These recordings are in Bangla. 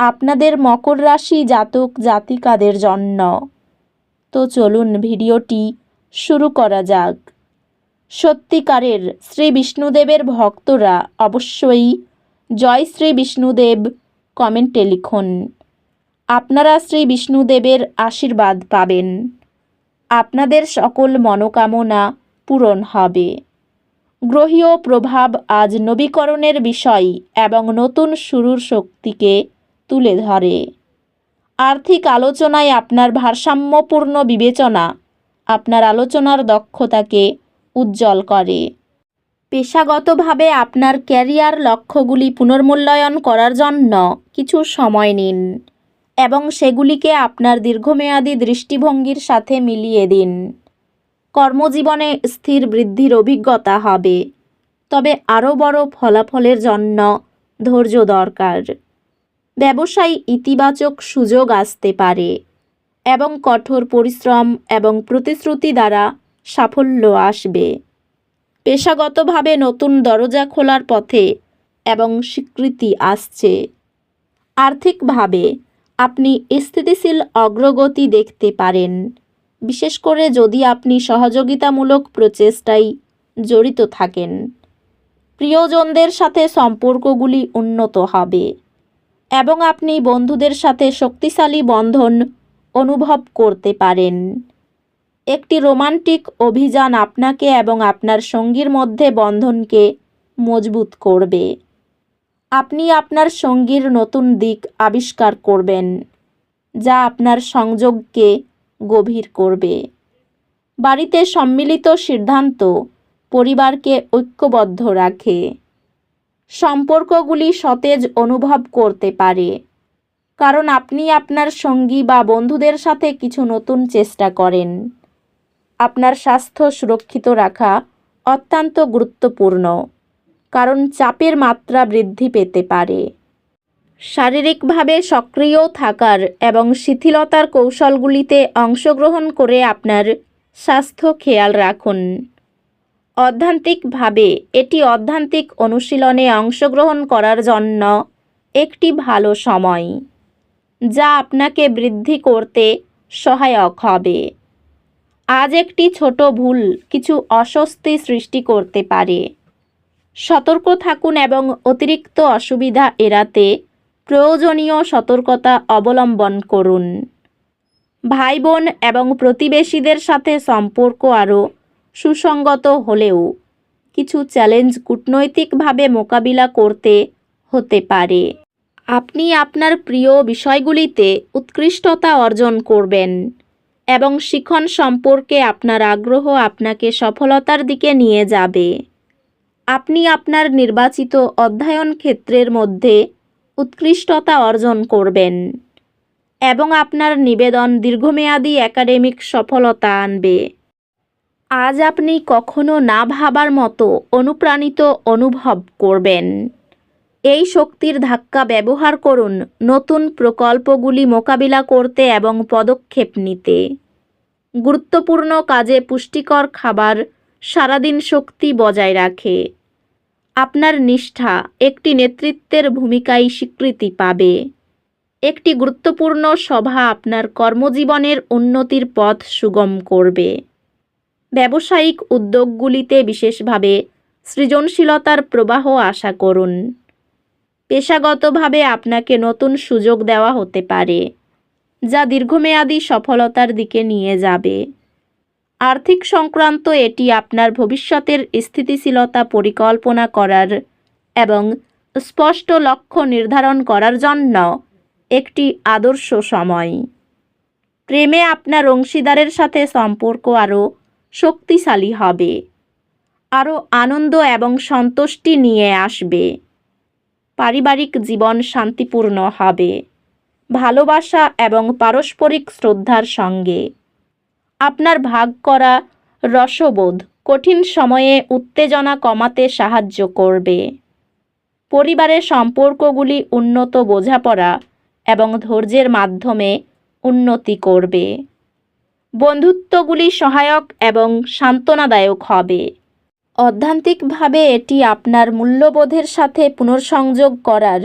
আপনাদের মকর রাশি জাতক জাতিকাদের জন্য। তো চলুন ভিডিওটি শুরু করা যাক। সত্যিকারের শ্রী বিষ্ণুদেবের ভক্তরা অবশ্যই জয় শ্রী বিষ্ণুদেব কমেন্টে লিখুন। আপনারা শ্রী বিষ্ণুদেবের আশীর্বাদ পাবেন। আপনাদের সকল মনোকামনা পূরণ হবে। গ্রহীয় প্রভাব আজ নবীকরণের বিষয় এবং নতুন শুরুর শক্তিকে তুলে ধরে। আর্থিক আলোচনায় আপনার ভারসাম্যপূর্ণ বিবেচনা আপনার আলোচনার দক্ষতাকে উজ্জ্বল করে। পেশাগতভাবে আপনার ক্যারিয়ার লক্ষ্যগুলি পুনর্মূল্যায়ন করার জন্য কিছু সময় নিন এবং সেগুলিকে আপনার দীর্ঘমেয়াদী দৃষ্টিভঙ্গির সাথে মিলিয়ে দিন। কর্মজীবনে স্থির বৃদ্ধির অভিজ্ঞতা হবে, তবে আরও বড় ফলাফলের জন্য ধৈর্য দরকার। ব্যবসায় ইতিবাচক সুযোগ আসতে পারে এবং কঠোর পরিশ্রম এবং প্রতিশ্রুতি দ্বারা সাফল্য আসবে। পেশাগতভাবে নতুন দরজা খোলার পথে এবং স্বীকৃতি আসছে। আর্থিকভাবে আপনি স্থিতিশীল অগ্রগতি দেখতে পারেন। বিশেষ করে যদি আপনি সহযোগিতামূলক প্রচেষ্টায় জড়িত থাকেন। প্রিয়জনদের সাথে সম্পর্কগুলি উন্নত হবে। এবং আপনি বন্ধুদের সাথে শক্তিশালী বন্ধন অনুভব করতে পারেন। একটি রোমান্টিক অভিযান আপনাকে এবং আপনার সঙ্গীর মধ্যে বন্ধনকে মজবুত করবে। আপনি আপনার সঙ্গীর নতুন দিক আবিষ্কার করবেন, যা আপনার সংযোগকে গভীর করবে। বাড়িতে সম্মিলিত সিদ্ধান্ত পরিবারকে ঐক্যবদ্ধ রাখে। সম্পর্কগুলি সতেজ অনুভব করতে পারে। কারণ আপনি আপনার সঙ্গী বা বন্ধুদের সাথে কিছু নতুন চেষ্টা করেন। আপনার স্বাস্থ্য সুরক্ষিত রাখা অত্যন্ত গুরুত্বপূর্ণ, কারণ চাপের মাত্রা বৃদ্ধি পেতে পারে। শারীরিকভাবে সক্রিয় থাকার এবং শিথিলতার কৌশলগুলিতে অংশগ্রহণ করে আপনার স্বাস্থ্য খেয়াল রাখুন। অধ্যান্তিকভাবে এটি অধ্যান্তিক অনুশীলনে অংশগ্রহণ করার জন্য একটি ভালো সময়, যা আপনাকে বৃদ্ধি করতে সহায়ক হবে। আজ একটি ছোট ভুল কিছু অস্বস্তি সৃষ্টি করতে পারে। সতর্ক থাকুন এবং অতিরিক্ত অসুবিধা এড়াতে প্রয়োজনীয় সতর্কতা অবলম্বন করুন। ভাই বোন এবং প্রতিবেশীদের সাথে সম্পর্ক আরও সুসংগত হলেও কিছু চ্যালেঞ্জ কূটনৈতিকভাবে মোকাবিলা করতে হতে পারে। আপনি আপনার প্রিয় বিষয়গুলিতে উৎকৃষ্টতা অর্জন করবেন এবং শিখন সম্পর্কে আপনার আগ্রহ আপনাকে সফলতার দিকে নিয়ে যাবে। আপনি আপনার নির্বাচিত অধ্যয়ন ক্ষেত্রের মধ্যে উৎকৃষ্টতা অর্জন করবেন এবং আপনার নিবেদন দীর্ঘমেয়াদী একাডেমিক সফলতা আনবে। আজ আপনি কখনো না ভাবার মতো অনুপ্রাণিত অনুভব করবেন। এই শক্তির ধাক্কা ব্যবহার করুন নতুন প্রকল্পগুলি মোকাবিলা করতে এবং পদক্ষেপ নিতে। গুরুত্বপূর্ণ কাজে পুষ্টিকর খাবার সারাদিন শক্তি বজায় রাখে। আপনার নিষ্ঠা একটি নেতৃত্বের ভূমিকায় স্বীকৃতি পাবে। একটি গুরুত্বপূর্ণ সভা আপনার কর্মজীবনের উন্নতির পথ সুগম করবে। ব্যবসায়িক উদ্যোগগুলিতে বিশেষভাবে সৃজনশীলতার প্রবাহ আশা করুন। পেশাগতভাবে আপনাকে নতুন সুযোগ দেওয়া হতে পারে, যা দীর্ঘমেয়াদী সফলতার দিকে নিয়ে যাবে। আর্থিক সংক্রান্ত এটি আপনার ভবিষ্যতের স্থিতিশীলতা পরিকল্পনা করার এবং স্পষ্ট লক্ষ্য নির্ধারণ করার জন্য একটি আদর্শ সময়। প্রেমে আপনার অংশীদারের সাথে সম্পর্ক আরও শক্তিশালী হবে। আরও আনন্দ এবং সন্তুষ্টি নিয়ে আসবে। পারিবারিক জীবন শান্তিপূর্ণ হবে। ভালোবাসা এবং পারস্পরিক শ্রদ্ধার সঙ্গে। আপনার ভাগ করা রসবোধ কঠিন সময়ে উত্তেজনা কমাতে সাহায্য করবে। পরিবারের সম্পর্কগুলি উন্নত বোঝাপড়া এবং ধৈর্যের মাধ্যমে উন্নতি করবে। বন্ধুত্বগুলি সহায়ক এবং সান্ত্বনাদায়ক হবে। অধ্যান্তিকভাবে এটি আপনার মূল্যবোধের সাথে পুনর্সংযোগ করার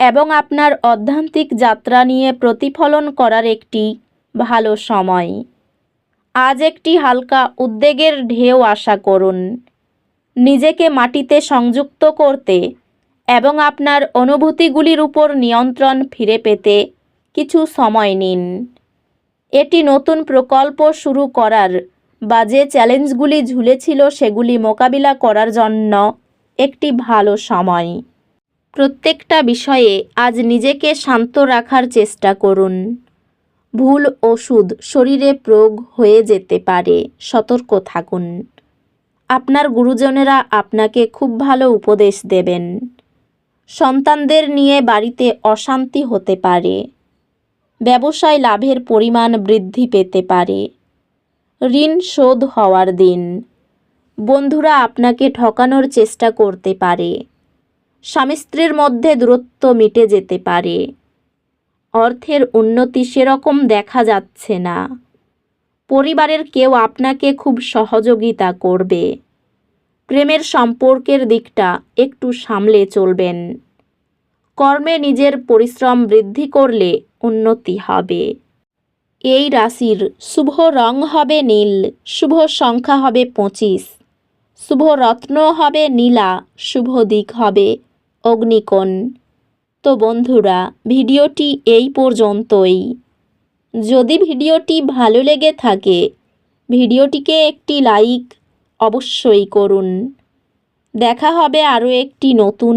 এবং আপনার অধ্যান্তিক যাত্রা নিয়ে প্রতিফলন করার একটি ভালো সময়। আজ একটি হালকা উদ্বেগের ঢেউ আশা করুন। নিজেকে মাটিতে সংযুক্ত করতে এবং আপনার অনুভূতিগুলির উপর নিয়ন্ত্রণ ফিরে পেতে কিছু সময় নিন। এটি নতুন প্রকল্প শুরু করার। বা যে চ্যালেঞ্জগুলি ঝুলেছিল সেগুলি মোকাবিলা করার জন্য একটি ভালো সময়। প্রত্যেকটা বিষয়ে আজ নিজেকে শান্ত রাখার চেষ্টা করুন। ভুল ওষুধ শরীরে প্রয়োগ হয়ে যেতে পারে, সতর্ক থাকুন। আপনার গুরুজনেরা আপনাকে খুব ভালো উপদেশ দেবেন। সন্তানদের নিয়ে বাড়িতে অশান্তি হতে পারে। ব্যবসায় লাভের পরিমাণ বৃদ্ধি পেতে পারে। ঋণ শোধ হওয়ার দিন। বন্ধুরা, আপনাকে ঠকানোর চেষ্টা করতে পারে। স্বামী স্ত্রীর মধ্যে দূরত্ব মিটে যেতে পারে। অর্থের উন্নতি সেরকম দেখা যাচ্ছে না। পরিবারের কেউ আপনাকে খুব সহযোগিতা করবে। প্রেমের সম্পর্কের দিকটা একটু সামলে চলবেন। কর্মে নিজের পরিশ্রম বৃদ্ধি করলে উন্নতি হবে। এই রাশির শুভ রং হবে নীল, শুভ সংখ্যা হবে পঁচিশ, শুভ রত্ন হবে নীলা, শুভ দিক হবে অগ্নিকোণ। তো বন্ধুরা, ভিডিওটি এই পর্যন্তই। যদি ভিডিওটি ভালো লেগে থাকে, ভিডিওটিকে একটি লাইক অবশ্যই করুন। দেখা হবে আরও একটি নতুন